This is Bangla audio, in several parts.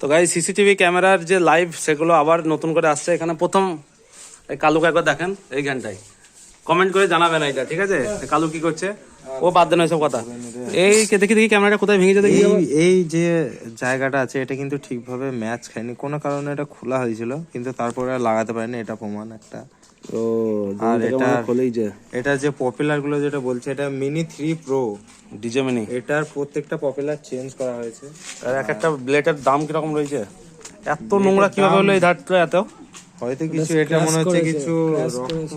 তো গাই সিসিটিভি ক্যামেরার যে লাইভ সেগুলো আবার নতুন করে আসছে। এখানে প্রথম এই কালুকে একবার দেখেন এই গানটাই। কমেন্ট করে জানাবেন এইটা ঠিক আছে? কালু কি করছে? ও বাদ দেন সব কথা। এই কে দেখি দেখি ক্যামেরাটা কোথায় ভেঙে যেতে এই এই যে জায়গাটা আছে এটা কিন্তু ঠিকভাবে ম্যাচ খায়নি। কোনো কারণে এটা খোলা হয়েছিল কিন্তু তারপরে আর লাগাতে পারেনি। এটা প্রমাণ একটা। ও আর এটা খোলেই যে এটা যে পপুলারগুলো যেটা বলছে এটা mini three pro DJI mini এটার প্রত্যেকটা পপুলার চেঞ্জ করা হয়েছে। আর এক একটা ব্লেডের দাম কীরকম রয়েছে? এত নোংরা কীভাবে হলো এই ধারটা এত? হয়তো কিছু এটা মনে হচ্ছে কিছু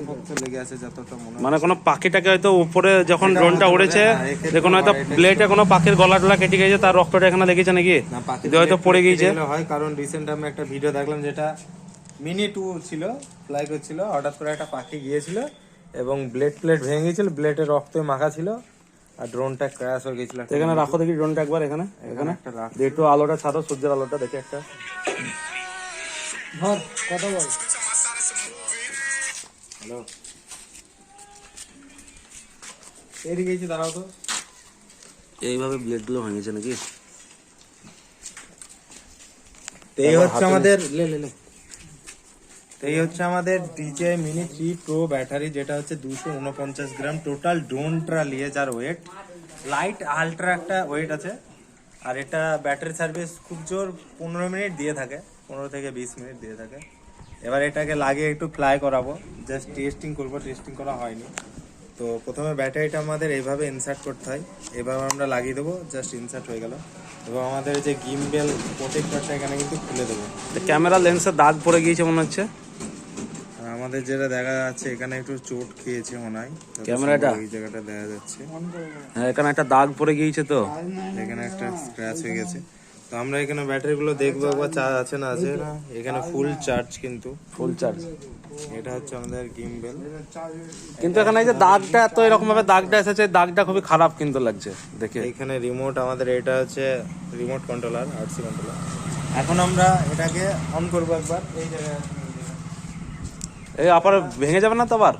রক্ত লেগে আছে যতটা মনে মানে কোনো পাখিটাকে হয়তো উপরে যখন ড্রোনটা উড়েছে যে কোনো হয়তো ব্লেডে কোনো পাখির গলা টলা কেটে গেছে তার রক্তটা এখানে লেগেছে নাকি? না পাখি যে হয়তো পড়ে গিয়েছে। হয় কারণ রিসেন্ট আমি একটা ভিডিও দেখলাম যেটা মিনি টু ছিল ফ্লাই করছিল হঠাৎ করে একটা পাখি গিয়েছিল এবং ব্লেড প্লেট ভেঙে গিয়েছিল ব্লেডের রক্তে মাখা ছিল আর ড্রোনটা ক্র্যাশ হয়ে গেছিল এখানে রাখো দেখি ড্রোনটা একবার এখানে এখানে একটা একটু আলোটা ছাড়ো সূর্যের আলোটা দেখে একটা। ধর কথা বল। হ্যালো। এদিকে এসে দাঁড়াও তো। এইভাবে ব্লেডগুলো ভেঙেছে নাকি? এই হচ্ছে আমাদের লে লে লে। এই হচ্ছে আমাদের DJI mini three pro battery যেটা হচ্ছে দুশো উনপঞ্চাশ গ্রাম। টোটাল ড্রোনটা লিয়ে যার ওয়েট লাইট আলট্রা একটা ওয়েট আছে। আর এটা ব্যাটারি সার্ভিস খুব জোর পনেরো মিনিট দিয়ে থাকে, পনেরো থেকে বিশ মিনিট দিয়ে থাকে। এবার এটাকে লাগিয়ে একটু ফ্লাই করাবো। জাস্ট টেস্টিং করব টেস্টিং করা হয়নি। তো প্রথমে ব্যাটারিটা আমাদের এইভাবে ইনসার্ট করতে হয়। এভাবে আমরা লাগিয়ে দেবো জাস্ট ইনসার্ট হয়ে গেল। এবং আমাদের যে গিমবেল প্রোটেক্টরটা এখানে কিন্তু খুলে দেবো। ক্যামেরা লেন্সে দাগ পড়ে গিয়েছে মনে হচ্ছে। আমাদের যেটা দেখা যাচ্ছে এখানে একটু চোট খেয়েছে মনে হয়। ক্যামেরাটা? এই জায়গাটা দেখা যাচ্ছে। হ্যাঁ এখানে একটা দাগ পড়ে গিয়েছে তো। এখানে একটা স্ক্র্যাচ হয়ে গেছে। তো আমরা এখানে ব্যাটারি গুলো দেখব একবার চার্জ আছে না আছে না। এখানে ফুল চার্জ কিন্তু। ফুল চার্জ এটা হচ্ছে আমাদের গিমবেল কিন্তু এখানে এই যে দাগটা এত এরকম ভাবে দাগটা এসেছে দাগটা খুবই খারাপ কিন্তু লাগছে দেখে। এখানে রিমোট আমাদের এটা হচ্ছে রিমোট কন্ট্রোলার আরসি কন্ট্রোলার এখন আমরা এটাকে অন করব একবার। এই জায়গায় এই আবার ভেঙে যাবে না তো আবার?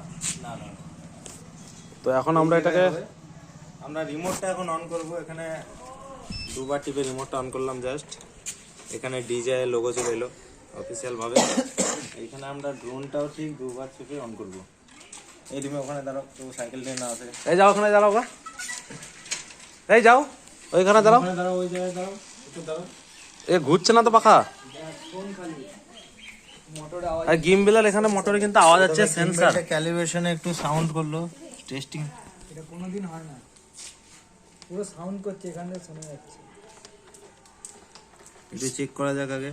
তো এখন আমরা এটাকে আমরা রিমোটটা এখন অন করব। এখানে দুবার টিপে রিমোটটা অন করলাম জাস্ট এখানে ডিজে লোগো চলে এলো অফিসিয়াল ভাবে। এখানে আমরা ড্রোনটাও ঠিক দুবার টিপে অন করব। এই তুমি ওখানে দাঁড়াও তো সাইকেল নিয়ে না আসে এই যাও ওখানে দাঁড়াও গা। এই যাও ওইখানে দাঁড়াও। ওখানে দাঁড়াও ওই জায়গায় দাঁড়াও একটু দাঁড়াও। এ ঘুরছে না তো পাখা? ফোন খালি। মোটরে আওয়াজ আর গিমবেলার এখানে মোটরে কিন্তু আওয়াজ সেন্সার ক্যালিব্রেশনে একটু সাউন্ড করল টেস্টিং এটা কোনোদিন হয় না। পুরো সাউন্ড করছে এখান শোনা যাচ্ছে। একটু চেক করা যাক আগে।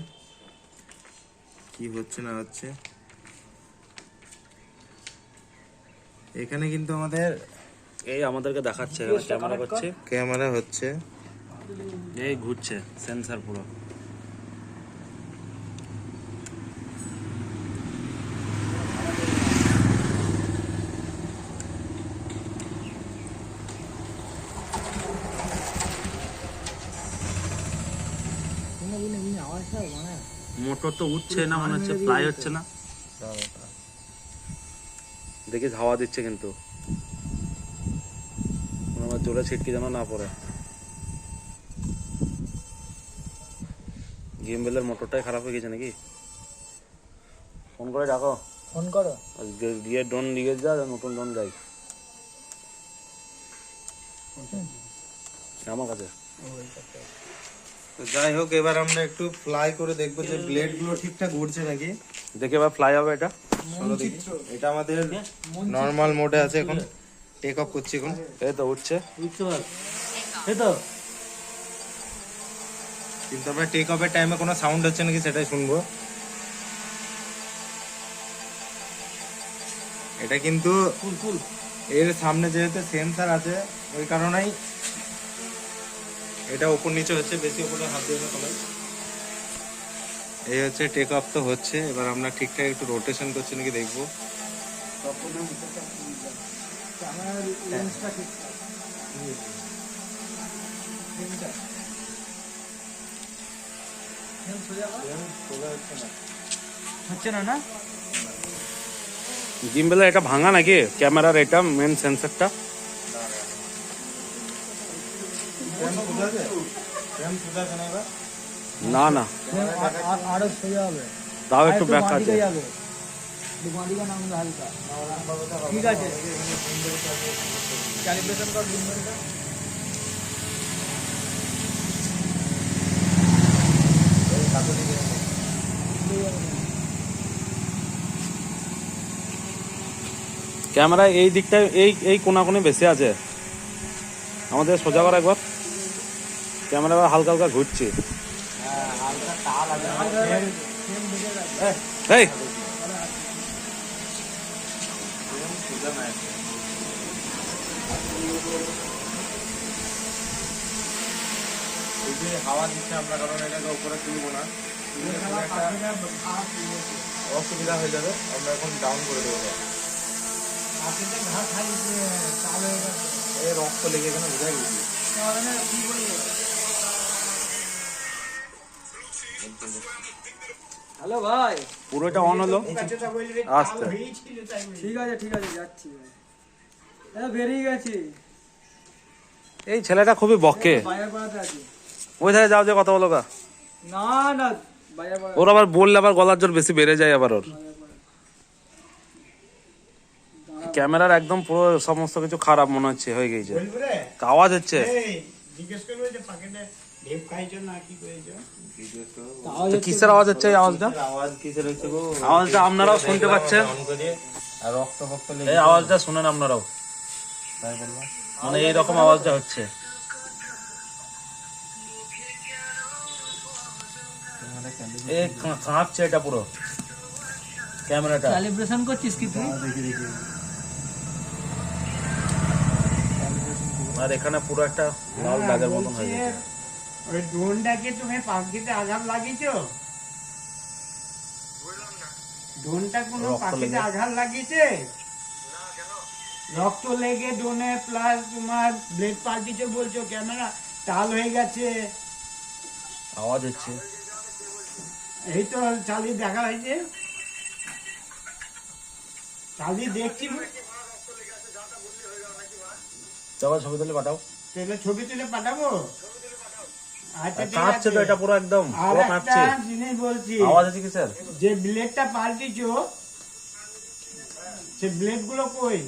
কি হচ্ছে না হচ্ছে। এখানে কিন্তু আমাদের এই আমাদেরকে দেখাচ্ছে ক্যামেরা হচ্ছে ক্যামেরা হচ্ছে। এই ঘুরছে সেন্সার পুরো। মোটর তো উঠছে না মনে হচ্ছে ফ্লাই হচ্ছে না। দেখি হাওয়া দিচ্ছে কিন্তু। আমার জোরে ছিটকে যেন না পড়ে। গেমবেলের মোটরটাই খারাপ হয়ে গেছে নাকি? ফোন করে ডাকো। ফোন করো। গিয়ে ড্রোন নিয়ে যা আর নতুন ড্রোন যাই। আমার কাছে। তো যাই হোক এবার আমরা একটু ফ্লাই করে দেখব যে ব্লেডগুলো ঠিকঠাক ঘুরছে নাকি। দেখে এবার ফ্লাই হবে এটা। চলো দেখি। এটা আমাদের নর্মাল মোডে আছে এখন। টেক অফ করছি এখন। এই তো উঠছে এই তো। কিন্তু আমরা টেক অফের টাইমে কোনো সাউন্ড হচ্ছে নাকি সেটাই শুনব। এটা কিন্তু এর সামনে যেহেতু সেন্সার আছে ওই কারণেই এটা উপর নিচে হচ্ছে, বেশি উপরে হাত দিয়ে তোলা এই হচ্ছে টেক অফ তো হচ্ছে, এবার আমরা ঠিকঠাক একটু রোটেশন করছি নাকি দেখব। হচ্ছে এটা ভাঙা নাকি? ক্যামেরার এটা মেন সেন্সারটা ফ্রেম সোজা আছে ফ্রেম সোজা আছে না না। আরও সোজা হবে। তাও একটু ব্যাক আছে ঠিক ক্যালিব্রেশন কর ক্যামেরা এই দিকটায় এই এই কোনাকুনি বেশি আছে। আমাদের সোজা করা একবার। ক্যামেরা হালকা হালকা ঘুরছে। এই। হাওয়া দিচ্ছে আমরা, কারণ এটাকে উপরে তুলবো না। অসুবিধা হয়ে যাবে, আমরা এখন ডাউন করে দেবো রক্ত লেগে এখানে বোঝা হ্যালো ভাই। পুরোটা অন হলো? আস্তে। ঠিক আছে ঠিক আছে যাচ্ছি এ বেরিয়ে গেছি। এই ছেলেটা খুবই বকে। ওই ধারে যাও যে কথা বলো না না ওর আবার বললে আবার গলার জোর বেশি বেড়ে যায় আবার ওর। ক্যামেরার একদম পুরো সমস্ত কিছু খারাপ মনে হচ্ছে হয়ে গেছে। আওয়াজ হচ্ছে। তো কিসের আওয়াজ হচ্ছে এই আওয়াজটা? আওয়াজ কিসের হচ্ছে গো আওয়াজটা আপনারাও শুনতে পাচ্ছেন। আর রক্ত ফক্ত লেগে এই আওয়াজটা শুনেন আপনারাও। তাই বলব মানে এইরকম আওয়াজটা হচ্ছে। এ কাঁপছে এটা পুরো। ক্যামেরাটা। ক্যালিব্রেশন করছিস কি তুই? আর এখানে পুরো একটা লাল দাগের মতন হয়ে গেছে। ওই ড্রোনটাকে তুমি পাখিতে আঘাত লাগিয়েছো? ড্রোনটা কোনো পাখিতে আঘাত লাগিয়েছে? রক্ত লেগে ড্রোনে প্লাস তোমার ব্লেড পাল্টিছে বলছো ক্যামেরা টাল হয়ে গেছে। আওয়াজ হচ্ছে। এই তো চালিয়ে দেখা হয়েছে। চালিয়ে দেখছি। চলো ছবি তুলে পাঠাও। তাহলে ছবি তুলে পাঠাবো? কাঁপছে তো এটা পুরো একদম পুরো কাঁপছে। জিনিস বলছি। আওয়াজ আছে কিসের যে ব্লেডটা পাল্টিছো সে ব্লেডগুলো কই?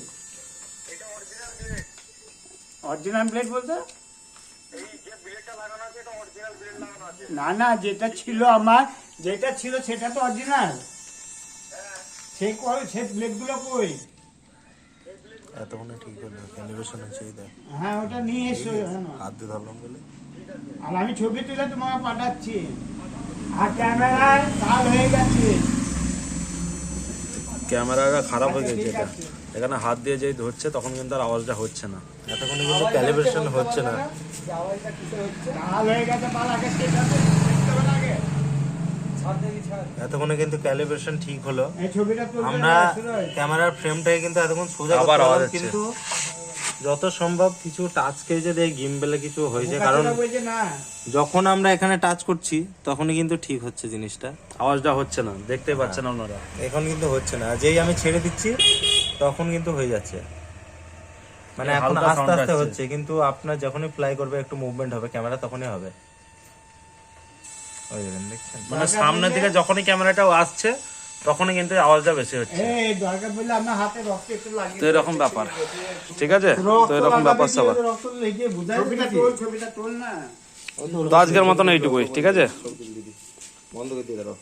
অরিজিনাল ব্লেড বলতে? না না যেটা ছিল আমার যেটা ছিল সেটা তো অরিজিনাল সে কই সে ব্লেডগুলো কই? এতক্ষণে ঠিক ক্যালিব্রেশন হ্যাঁ ওটা নিয়ে এসো। হাত দিয়ে ধরলাম বলে। আর আমি ছবি তুলে তোমাকে পাঠাচ্ছি। আর ক্যামেরায় কাল হয়ে গেছে। ক্যামেরাটা খারাপ হয়ে গেছে এটা। এখানে হাত দিয়ে যেই ধরছে তখন কিন্তু আর আওয়াজটা হচ্ছে না। এতক্ষণে কিন্তু ক্যালিব্রেশন হচ্ছে না। এতক্ষণে কিন্তু ক্যালিব্রেশন ঠিক হলো। এই আমরা ক্যামেরার ফ্রেমটাকে কিন্তু এতক্ষণ সোজা আবার করতে আওয়াজ কিন্তু যত সম্ভব কিছু টাচ কেজে দিয়ে গিম্বেলে কিছু হয়েছে কারণ যখন আমরা এখানে টাচ করছি তখনই কিন্তু ঠিক হচ্ছে জিনিসটা। আওয়াজটা হচ্ছে না দেখতেই পাচ্ছেন আপনারা। এখন কিন্তু হচ্ছে না। যেই আমি ছেড়ে দিচ্ছি তখন কিন্তু হয়ে যাচ্ছে। মানে এখন আস্তে আস্তে হচ্ছে কিন্তু আপনার যখনই প্লাই করবে একটু মুভমেন্ট হবে ক্যামেরা তখনই হবে। ওই দেখেন দেখছেন? মানে সামনের দিকে যখনই ক্যামেরাটা আসছে তখনই কিন্তু আওয়াজটা বেশি হচ্ছে। এই দরকার পড়লে আপনার হাতে রক্ত একটু লাগিয়ে তো এরকম ব্যাপার। ঠিক আছে। তো এরকম ব্যাপার না। তো আজকের মতন এইটুকুই ঠিক আছে? বন্ধ করে দিয়ে দাঁড়াও